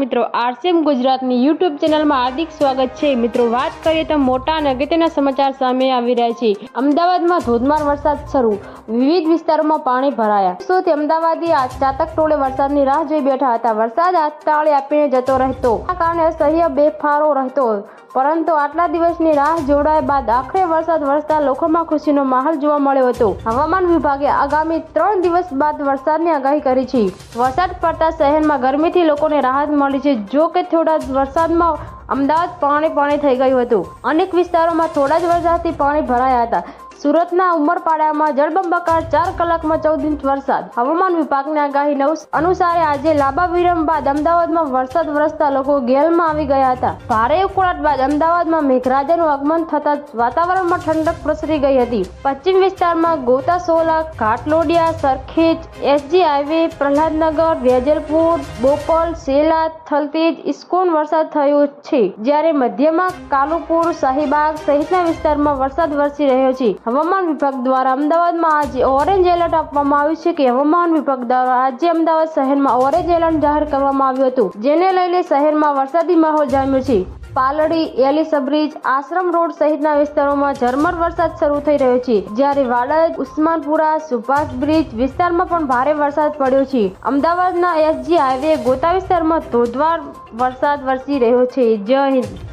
મિત્રો આરસીએમ ગુજરાતની યુટ્યુબ ચેનલમાં હાર્દિક સ્વાગત છે. મિત્રો, વાત કરીએ તો મોટા અને અગત્યના સમાચાર સામે આવી રહ્યા છે. અમદાવાદમાં ધોધમાર વરસાદ શરૂ. વિવિધ વિસ્તારોમાં પાણી ભરાયા. સોથી અમદાવાદી ચાતક ટોળે વરસાદની રાહ જોઈ બેઠા હતા. વરસાદ હાથતાળી આપીને જતો રહેતો. આ કારણે સહ્ય બેફારો રહેતો. પરંતુ આટલા દિવસની રાહ જોડાય બાદ આખરે વરસાદ વરસતા લોકોમાં ખુશીનો માહોલ જોવા મળ્યો હતો. હવામાન વિભાગે આગામી ત્રણ દિવસ બાદ વરસાદની આગાહી કરી છે. વરસાદ પડતા શહેરમાં ગરમીથી લોકોને રાહત મળી છે. જો કે થોડા જ વરસાદમાં અમદાવાદ પાણી પાણી થઈ ગયું હતું. અનેક વિસ્તારોમાં થોડા જ વરસાદથી પાણી ભરાયા હતા. સુરતના ઉમરપાડામાં જળબંબાકાર ચાર કલાકમાં ચૌદ ઇંચ વરસાદ. હવામાન વિભાગની આગાહી અનુસારે આજે લાંબા વિરામ બાદ અમદાવાદમાં વરસાદ વરસતા લોકો ગેલમાં આવી ગયા હતા. ભારે ઉકળાટ બાદ અમદાવાદમાં મેઘરાજાનું આગમન થતા વાતાવરણમાં ઠંડક પ્રસરી ગઈ હતી. પશ્ચિમ વિસ્તારમાં Gota Sola, Ghatlodia, Sarkhej, SG highway, Prahladnagar, Vejalpur, Bopal, Shela, Thaltej ISKCON વરસાદ થયો છે. જ્યારે મધ્યમાં કાલુપુર, શાહીબાગ સહિતના વિસ્તારમાં વરસાદ વરસી રહ્યો છે. હવામાન વિભાગ દ્વારા અમદાવાદમાં આજે ઓરેન્જ એલર્ટ આપવામાં આવ્યું છે કે હવામાન વિભાગ દ્વારા આજે અમદાવાદ શહેરમાં ઓરેન્જ એલર્ટ જાહેર કરવામાં આવ્યું હતું, જેને લઈને શહેરમાં વરસાદી માહોલ જામ્યો છે. પાલડી, એલિસબ્રિજ, આશ્રમ રોડ સહિતના વિસ્તારોમાં ઝરમર વરસાદ શરૂ થઈ રહ્યો છે. જ્યારે વાડજ, ઉસ્માનપુરા, સુભાષ બ્રિજ વિસ્તારમાં પણ ભારે વરસાદ પડ્યો છે. અમદાવાદના એસજી હાઈવે ગોતા વિસ્તારમાં ધોધવાર વરસાદ વરસી રહ્યો છે. જય હિન્દ.